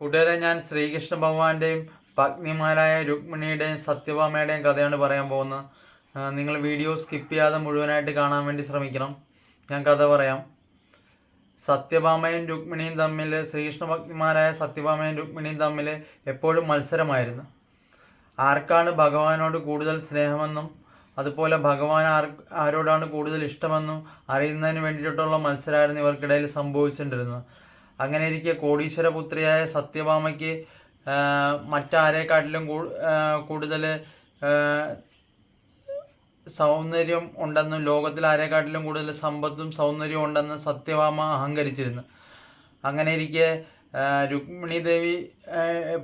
കൂട്ടുകാരെ ഞാൻ ശ്രീകൃഷ്ണ ഭഗവാന്റെയും പത്നിമാരായ രുക്മിണിയുടെയും സത്യഭാമയുടെയും കഥയാണ് പറയാൻ പോകുന്നത്. നിങ്ങൾ വീഡിയോ സ്കിപ്പ് ചെയ്യാതെ മുഴുവനായിട്ട് കാണാൻ വേണ്ടി ശ്രമിക്കണം. ഞാൻ കഥ പറയാം. സത്യഭാമയും രുക്മിണിയും തമ്മിൽ ശ്രീകൃഷ്ണ ഭക്തിമാരായ സത്യഭാമയും രുക്മിണിയും തമ്മിൽ എപ്പോഴും മത്സരമായിരുന്നു. ആർക്കാണ് ഭഗവാനോട് കൂടുതൽ സ്നേഹമെന്നും അതുപോലെ ഭഗവാൻ ആർ ആരോടാണ് കൂടുതൽ ഇഷ്ടമെന്നും അറിയുന്നതിന് വേണ്ടിയിട്ടുള്ള മത്സരമായിരുന്നു ഇവർക്കിടയിൽ സംഭവിച്ചുകൊണ്ടിരുന്നത്. അങ്ങനെ ഇരിക്കെ കോടീശ്വരപുത്രിയായ സത്യഭാമയ്ക്ക് മറ്റാരെക്കാട്ടിലും കൂടുതൽ സൗന്ദര്യം ഉണ്ടെന്നും ലോകത്തിൽ ആരെക്കാട്ടിലും കൂടുതൽ സമ്പത്തും സൗന്ദര്യവും ഉണ്ടെന്ന് സത്യഭാമ അഹങ്കരിച്ചിരുന്നു. അങ്ങനെ ഇരിക്കെ രുക്മിണി ദേവി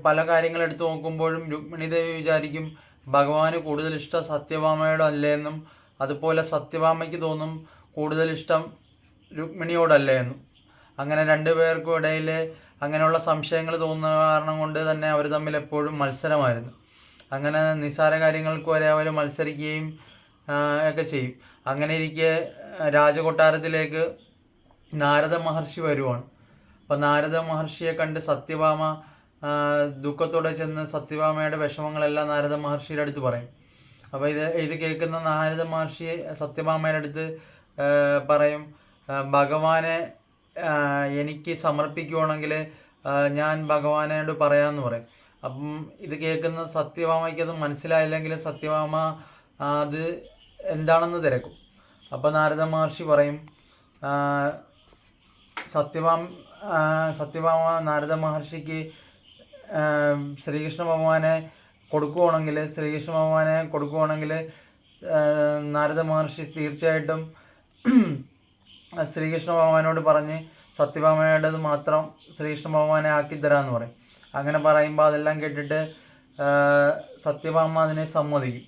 പല കാര്യങ്ങൾ എടുത്തു നോക്കുമ്പോഴും രുക്മിണി ദേവി വിചാരിക്കും ഭഗവാന് കൂടുതൽ ഇഷ്ടം സത്യഭാമയോട് അല്ലേന്നും അതുപോലെ സത്യഭാമയ്ക്ക് തോന്നും കൂടുതൽ ഇഷ്ടം രുക്മിണിയോടല്ലേ എന്നും അങ്ങനെ രണ്ടു പേർക്കും ഇടയിൽ അങ്ങനെയുള്ള സംശയങ്ങൾ തോന്നുന്ന കാരണം കൊണ്ട് തന്നെ അവർ തമ്മിൽ എപ്പോഴും മത്സരമായിരുന്നു. അങ്ങനെ നിസ്സാര കാര്യങ്ങൾക്ക് വരെ അവർ മത്സരിക്കുകയും ഒക്കെ ചെയ്യും. അങ്ങനെ ഇരിക്കെ രാജകൊട്ടാരത്തിലേക്ക് നാരദ മഹർഷി വരുവാണ്. അപ്പം നാരദ മഹർഷിയെ കണ്ട് സത്യഭാമ ദുഃഖത്തോടെ ചെന്ന് സത്യഭാമയുടെ വിഷമങ്ങളെല്ലാം നാരദ മഹർഷിയുടെ അടുത്ത് പറയും. അപ്പോൾ ഇത് ഇത് കേൾക്കുന്ന നാരദ മഹർഷി സത്യഭാമയുടെ അടുത്ത് പറയും ഭഗവാനെ എനിക്ക് സമർപ്പിക്കുവാണെങ്കിൽ ഞാൻ ഭഗവാനോട് പറയാമെന്ന് പറയും. അപ്പം ഇത് കേൾക്കുന്ന സത്യഭാമയ്ക്ക് അത് മനസ്സിലായില്ലെങ്കിൽ സത്യഭാമ അത് എന്താണെന്ന് തിരക്കും. അപ്പം നാരദ മഹർഷി പറയും സത്യഭാം സത്യഭാമ നാരദ മഹർഷിക്ക് ശ്രീകൃഷ്ണ ഭഗവാനെ കൊടുക്കുവാണെങ്കിൽ ശ്രീകൃഷ്ണ ഭഗവാനെ കൊടുക്കുവാണെങ്കിൽ നാരദ മഹർഷി തീർച്ചയായിട്ടും ശ്രീകൃഷ്ണ ഭഗവാനോട് പറഞ്ഞ് സത്യഭാമയുടേത് മാത്രം ശ്രീകൃഷ്ണ ഭഗവാനെ ആക്കി തരാമെന്ന് പറയും. അങ്ങനെ പറയുമ്പോൾ അതെല്ലാം കേട്ടിട്ട് സത്യഭാമ അതിനെ സമ്മതിക്കും.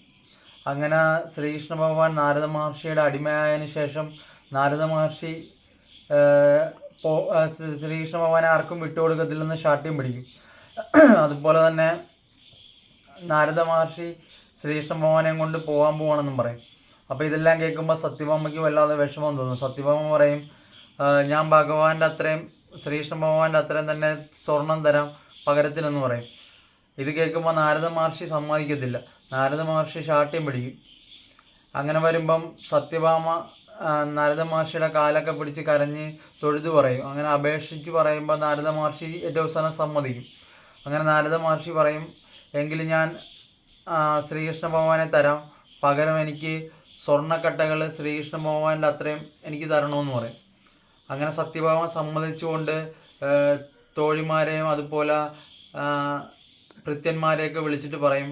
അങ്ങനെ ശ്രീകൃഷ്ണ ഭഗവാൻ നാരദ മഹർഷിയുടെ അടിമയായതിനു ശേഷം നാരദ മഹർഷി ശ്രീകൃഷ്ണ ഭഗവാനെ ആർക്കും വിട്ടുകൊടുക്കത്തില്ലെന്ന് ശാഠ്യം പിടിക്കും. അതുപോലെ തന്നെ നാരദ മഹർഷി ശ്രീകൃഷ്ണ ഭഗവാനെയും കൊണ്ട് പോകാൻ പോകണമെന്നും പറയും. അപ്പോൾ ഇതെല്ലാം കേൾക്കുമ്പോൾ സത്യഭാമയ്ക്ക് വല്ലാതെ വിഷമം തോന്നും. സത്യഭാമ പറയും ഞാൻ ഭഗവാന്റെ അത്രയും ശ്രീകൃഷ്ണ ഭഗവാന്റെ അത്രയും തന്നെ സ്വർണം തരാം പകരത്തിനെന്ന് പറയും. ഇത് കേൾക്കുമ്പോൾ നാരദ മഹർഷി സമ്മതിക്കത്തില്ല. നാരദ മഹർഷി ശാഠ്യം പിടിക്കും. അങ്ങനെ വരുമ്പം സത്യഭാമ നാരദ മഹർഷിയുടെ കാലൊക്കെ പിടിച്ച് കരഞ്ഞ് തൊഴുതു പറയും. അങ്ങനെ അപേക്ഷിച്ച് പറയുമ്പോൾ നാരദ മഹർഷി ഏറ്റവും അവസാനം സമ്മതിക്കും. അങ്ങനെ നാരദ മഹർഷി പറയും എങ്കിൽ ഞാൻ ശ്രീകൃഷ്ണ ഭഗവാനെ തരാം. പകരം എനിക്ക് സ്വർണക്കട്ടകൾ ശ്രീകൃഷ്ണ ഭഗവാന്റെ അത്രയും എനിക്ക് തരണമെന്ന് പറയും. അങ്ങനെ സത്യഭാമ സമ്മതിച്ചുകൊണ്ട് തോഴിമാരെയും അതുപോലെ ഭൃത്യന്മാരെയൊക്കെ വിളിച്ചിട്ട് പറയും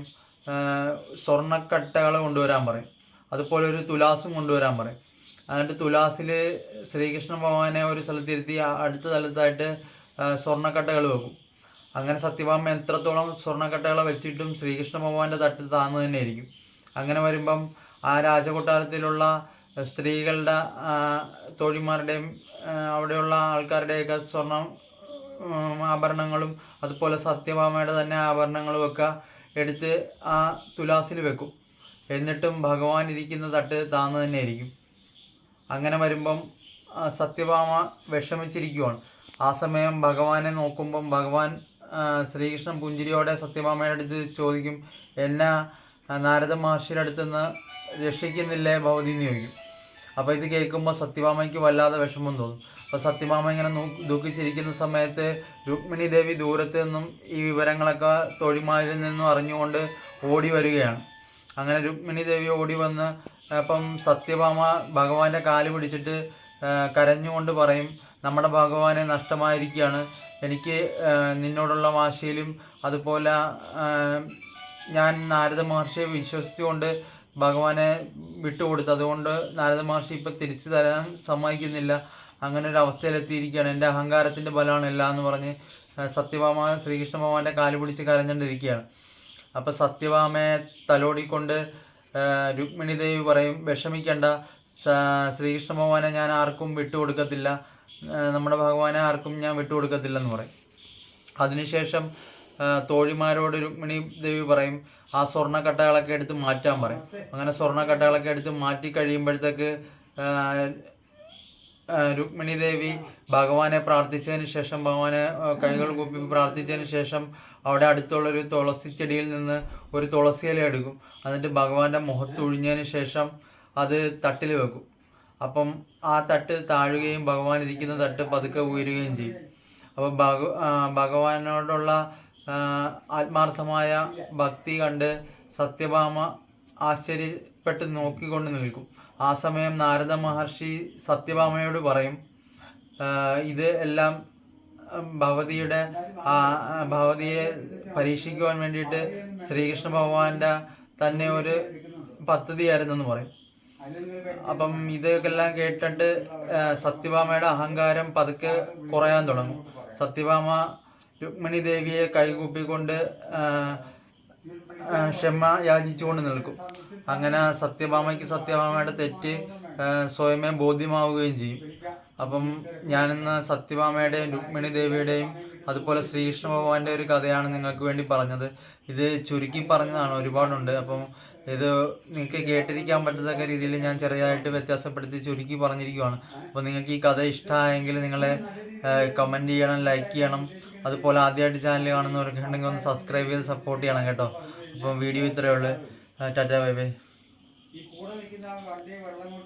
സ്വർണക്കട്ടകൾ കൊണ്ടുവരാൻ പറയും. അതുപോലെ ഒരു തുലാസും കൊണ്ടുവരാൻ പറയും. എന്നിട്ട് തുലാസിൽ ശ്രീകൃഷ്ണ ഭഗവാനെ ഒരു സ്ഥലത്തിരുത്തി അടുത്ത സ്ഥലത്തായിട്ട് സ്വർണക്കട്ടകൾ വെക്കും. അങ്ങനെ സത്യഭാമ എത്രത്തോളം സ്വർണക്കട്ടകളെ വെച്ചിട്ടും ശ്രീകൃഷ്ണ ഭഗവാന്റെ തട്ട് താന്നു തന്നെ ആയിരിക്കും. അങ്ങനെ വരുമ്പം ആ രാജകൊട്ടാരത്തിലുള്ള സ്ത്രീകളുടെ തോഴിമാരുടെയും അവിടെയുള്ള ആൾക്കാരുടെയൊക്കെ സ്വർണം ആഭരണങ്ങളും അതുപോലെ സത്യഭാമയുടെ തന്നെ ആഭരണങ്ങളും ഒക്കെ എടുത്ത് ആ തുലാസിൽ വെക്കും. എന്നിട്ടും ഭഗവാൻ ഇരിക്കുന്ന തട്ട് താന്നു തന്നെ ആയിരിക്കും അങ്ങനെ വരുമ്പം സത്യഭാമ വിഷമിച്ചിരിക്കുവാണ്. ആ സമയം ഭഗവാനെ നോക്കുമ്പം ഭഗവാൻ ശ്രീകൃഷ്ണൻ പുഞ്ചിരിയോടെ സത്യഭാമയുടെ അടുത്ത് ചോദിക്കും എന്നാ നാരദ മഹർഷിയുടെ അടുത്ത് നിന്ന് രക്ഷിക്കുന്നില്ലേ ഭവതി എന്ന് ചോദിക്കും. അപ്പോൾ ഇത് കേൾക്കുമ്പോൾ സത്യഭാമയ്ക്ക് വല്ലാതെ വിഷമം തോന്നും. അപ്പോൾ സത്യഭാമ ഇങ്ങനെ ദുഃഖിച്ചിരിക്കുന്ന സമയത്ത് രുക്മിണി ദേവി ദൂരത്ത് നിന്നും ഈ വിവരങ്ങളൊക്കെ തൊഴിമാരിൽ നിന്നും അറിഞ്ഞുകൊണ്ട് ഓടി വരികയാണ്. അങ്ങനെ രുക്മിണി ദേവി ഓടി വന്ന് അപ്പം സത്യഭാമ ഭഗവാന്റെ കാൽ പിടിച്ചിട്ട് കരഞ്ഞുകൊണ്ട് പറയും നമ്മുടെ ഭഗവാനെ നഷ്ടമായിരിക്കുകയാണ്. എനിക്ക് നിന്നോടുള്ള വാശിയിലും അതുപോലെ ഞാൻ നാരദ മഹർഷിയെ വിശ്വസിച്ചുകൊണ്ട് ഭഗവാനെ വിട്ടുകൊടുത്തു. അതുകൊണ്ട് നാരദ മഹർഷി ഇപ്പം തിരിച്ചു തരാൻ സമ്മതിക്കുന്നില്ല. അങ്ങനെ ഒരു അവസ്ഥയിലെത്തിയിരിക്കുകയാണ്. എന്റെ അഹങ്കാരത്തിന്റെ ബലമാണ് എല്ലാം എന്ന് പറഞ്ഞ് സത്യഭാമ ശ്രീകൃഷ്ണ ഭഗവാന്റെ കാൽ പിടിച്ച് കരഞ്ഞുകൊണ്ടിരിക്കുകയാണ്. അപ്പോൾ സത്യഭാമയെ തലോടിക്കൊണ്ട് രുക്മിണി ദേവി പറയും വിഷമിക്കേണ്ട ശ്രീകൃഷ്ണ ഭഗവാനെ ഞാൻ ആർക്കും വിട്ടുകൊടുക്കത്തില്ല. നമ്മുടെ ഭഗവാനെ ആർക്കും ഞാൻ വിട്ടുകൊടുക്കത്തില്ലെന്ന് പറയും. അതിനുശേഷം തോഴിമാരോട് രുക്മിണി ദേവി പറയും ആ സ്വർണക്കട്ടകളൊക്കെ എടുത്ത് മാറ്റാൻ പറയും. അങ്ങനെ സ്വർണക്കട്ടകളൊക്കെ എടുത്ത് മാറ്റി കഴിയുമ്പോഴത്തേക്ക് രുക്മിണി ദേവി ഭഗവാനെ പ്രാർത്ഥിച്ചതിന് ശേഷം ഭഗവാനെ കൈകൾ കൂപ്പി പ്രാർത്ഥിച്ചതിന് ശേഷം അവിടെ അടുത്തുള്ളൊരു തുളസി ചെടിയിൽ നിന്ന് ഒരു തുളസി ഇല എടുക്കും. എന്നിട്ട് ഭഗവാന്റെ മുഖത്ത് ഒഴിഞ്ഞതിന് ശേഷം അത് തട്ടിൽ വെക്കും. അപ്പം ആ തട്ട് താഴുകയും ഭഗവാൻ ഇരിക്കുന്ന തട്ട് പതുക്കെ ഉയരുകയും ചെയ്യും. അപ്പോൾ ഭഗ ഭഗവാനോടുള്ള ആത്മാർത്ഥമായ ഭക്തി കണ്ട് സത്യഭാമ ആശ്ചര്യപ്പെട്ട് നോക്കിക്കൊണ്ട് നിൽക്കും. ആ സമയം നാരദ മഹർഷി സത്യഭാമയോട് പറയും ഇത് എല്ലാം ഭവതിയുടെ ഭഗവതിയെ പരീക്ഷിക്കുവാൻ വേണ്ടിയിട്ട് ശ്രീകൃഷ്ണ ഭഗവാന്റെ തന്നെ ഒരു പദ്ധതിയായിരുന്നെന്ന് പറയും. അപ്പം ഇതൊക്കെല്ലാം കേട്ടിട്ട് സത്യഭാമയുടെ അഹങ്കാരം പതുക്കെ കുറയാൻ തുടങ്ങും. സത്യഭാമ രുക്മിണി ദേവിയെ കൈകൂപ്പിക്കൊണ്ട് ക്ഷമ യാചിച്ചുകൊണ്ട് നിൽക്കും. അങ്ങനെ സത്യഭാമയ്ക്ക് സത്യഭാമയുടെ തെറ്റ് സ്വയമേ ബോധ്യമാവുകയും ചെയ്യും. അപ്പം ഞാനിന്ന് സത്യഭാമയുടെയും രുക്മിണി ദേവിയുടെയും അതുപോലെ ശ്രീകൃഷ്ണ ഭഗവാന്റെ ഒരു കഥയാണ് നിങ്ങൾക്ക് വേണ്ടി പറഞ്ഞത്. ഇത് ചുരുക്കി പറഞ്ഞതാണ് ഒരുപാടുണ്ട്. അപ്പം ഇത് നിങ്ങൾക്ക് കേട്ടിരിക്കാൻ പറ്റത്തക്ക രീതിയിൽ ഞാൻ ചെറിയതായിട്ട് വ്യത്യാസപ്പെടുത്തി ചുരുക്കി പറഞ്ഞിരിക്കുകയാണ് അപ്പം നിങ്ങൾക്ക് ഈ കഥ ഇഷ്ടമായെങ്കിൽ നിങ്ങളെ കമന്റ് ചെയ്യണം ലൈക്ക് ചെയ്യണം. അതുപോലെ ആദ്യമായിട്ട് ചാനൽ കാണുന്നവർക്ക് ഉണ്ടെങ്കിൽ ഒന്ന് സബ്സ്ക്രൈബ് ചെയ്ത് സപ്പോർട്ട് ചെയ്യണം കേട്ടോ. അപ്പം വീഡിയോ ഇത്രയേ ഉള്ളൂ. Tata bye bye.